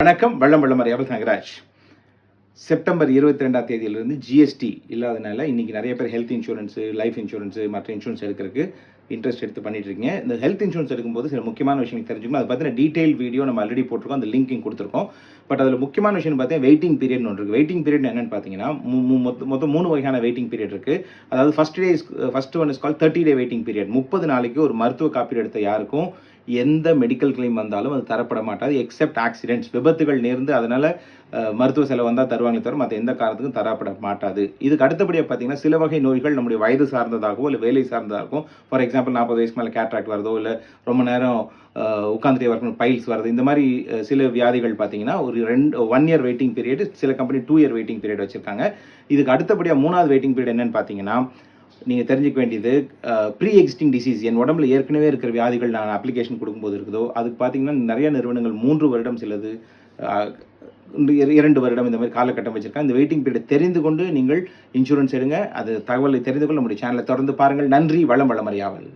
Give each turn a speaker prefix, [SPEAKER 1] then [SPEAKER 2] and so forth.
[SPEAKER 1] வணக்கம். வள்ளம் வள்ளம் அறியாமல் நாகராஜ் செப்டம்பர் இருபத்தி ரெண்டாம் தேதியிலிருந்து ஜிஎஸ்டி இல்லாதனால இன்னைக்கு நிறைய பேர் ஹெல்த் இன்சூரன்ஸு லைஃப் இன்சூரன்ஸு மற்ற இன்சூரன்ஸ் எடுக்கிறதுக்கு இன்ட்ரெஸ்ட் எடுத்து பண்ணிட்டு இருக்கீங்க. இந்த ஹெல்த் இன்சூரன்ஸ் எடுக்கும்போது சில முக்கியமான விஷயங்கள் தெரிஞ்சுக்கணும். அது பார்த்தீங்கன்னா டீடைல் வீடியோ நம்ம ஆல்ரெடி போட்டிருக்கோம். அந்த லிங்கிங் கொடுத்துருக்கோம். பட் அதில் முக்கியமான விஷயம் பார்த்தீங்கன்னா வெயிட்டிங் பீரியட் ஒன்று இருக்குது வெயிட்டிங் பீரியட் என்னன்னு பார்த்தீங்கன்னா மு- மொத்த மொத்தம் மூணு வகையான வெயிட்டிங் பீரியட் இருக்குது அதாவது first day first one is call thirty day waiting period முப்பது நாளைக்கு ஒரு மருத்துவ காப்பீடு எடுத்த யாருக்கும் எந்த மெடிக்கல் கிளைம் வந்தாலும் அது தரப்பட மாட்டாது எக்ஸப்ட் ஆக்சிடென்ட்ஸ் விபத்துகள் நேர்ந்து அதனால் மருத்துவ செலவு வந்தால் தருவாங்களே தவிர மற்ற எந்த காரணத்துக்கும் தரப்பட மாட்டாது. இதுக்கு அடுத்தபடியாக பார்த்தீங்கன்னா சில வகை நோய்கள் நம்முடைய வயது சார்ந்ததாகவோ இல்லை வேலை சார்ந்ததாகவும் ஃபார் எக்ஸாம்பிள் நாற்பது வயசுக்கு மேலே கேட்ராக்ட் வருதோ இல்லை ரொம்ப நேரம் உட்காந்துட்டே வரணும் பைல்ஸ் வருது இந்த மாதிரி சில வியாதிகள் பார்த்தீங்கன்னா ஒரு ரெண்டு ஒன் இயர் வெயிட்டிங் பீரியட் சில company two year waiting period வச்சுருக்காங்க. இதுக்கு அடுத்தபடியாக மூணாவது வெயிட்டிங் பீரியட் என்னென்னு பார்த்தீங்கன்னா நீங்கள் தெரிஞ்சுக்க வேண்டியது ப்ரீ எக்ஸிஸ்டிங் டிசீஸ் என் உடம்புல ஏற்கனவே இருக்கிற வியாதிகள் நான் அப்ளிகேஷன் கொடுக்கும்போது இருக்குதோ அதுக்கு பார்த்தீங்கன்னா நிறைய நிறுவனங்கள் மூன்று வருடம் சிலது இரண்டு வருடம் இந்த மாதிரி காலகட்டம் வச்சுருக்கேன் இந்த வெயிட்டிங் பீரியட் தெரிந்து கொண்டு நீங்கள் இன்சூரன்ஸ் எடுங்க. அது தகவலை தெரிந்து கொள்ள நம்முடைய சேனலை தொடர்ந்து பாருங்கள். நன்றி வளம் வளமறியாவல்.